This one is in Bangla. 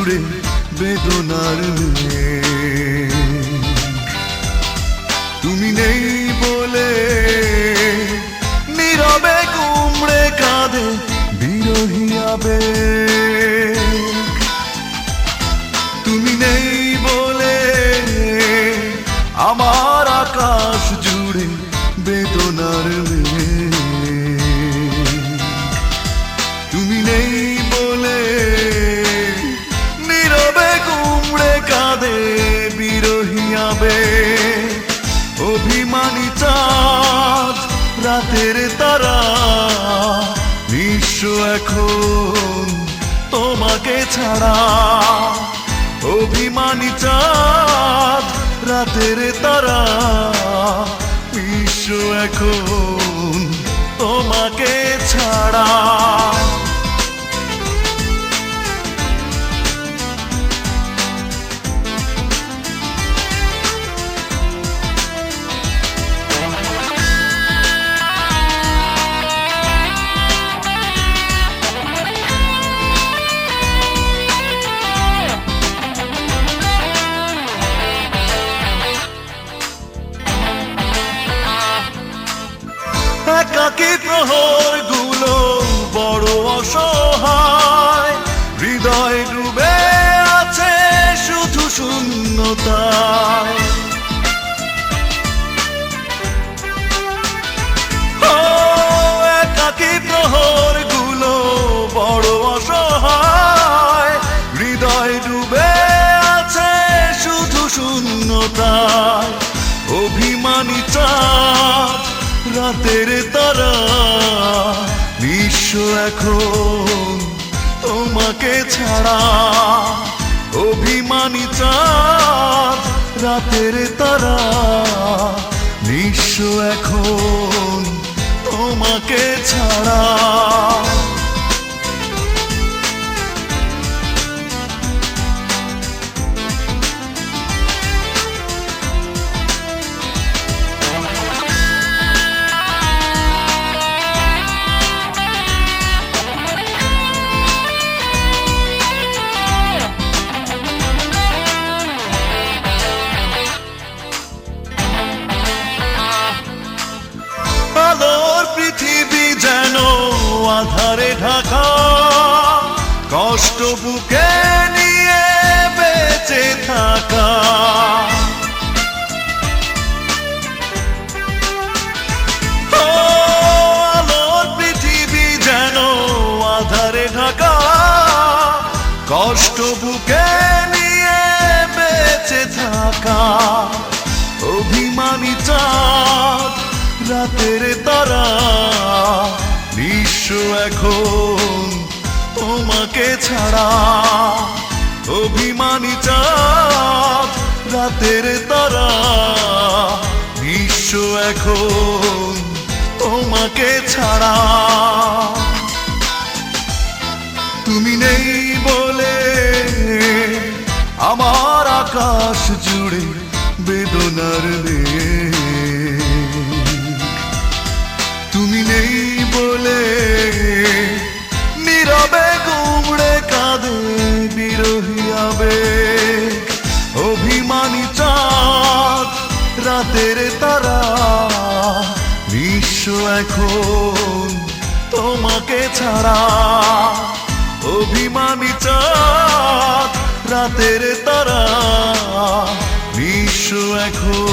জুড়ে বেদনার তুমি নেই বলে নীরবে কুমড়ে কাঁদে বিরহী আবেগ। তুমি নেই বলে আমার আকাশ জুড়ে বেদনার তুমি নেই অভিমানী চাঁদ, রাতের তারা। বিশ্ব এখন তোমাকে ছাড়া। অভিমানী চাঁদ, রাতের তারা। বিশ্ব এখন তোমাকে একাকি গুলো বড় অসহায়। হৃদয় ডুবে আছে শুধু শূন্যতায়। প্রহরগুলো বড় অসহায়। হৃদয় ডুবে আছে শুধু শূন্যতায়। অভিমানী চাঁদ রাতের তারা। বিশ্ব এখন তোমাকে ছাড়া। অভিমানী চাঁদ রাতের তারা। বিশ্ব এখন তোমাকে ছাড়া। ঢাকা কষ্ট বুকে নিয়ে বেঁচে থাকা। যেন কষ্ট বুকে নিয়ে বেঁচে থাকা। অভিমানী চাঁদ, রাতের তারা বিশ্ব এখন তোমাকে ছাড়া অভিমানী চাঁদ, রাতের তারা বিশ্ব এখন তোমাকে ছাড়া। তুমি নেই বলে আমার আকাশ জুড়ে বেদনার নেই এখন তোমাকে ছাড়া অভিমানী চাঁদ রাতের তারা বিশ্ব এখন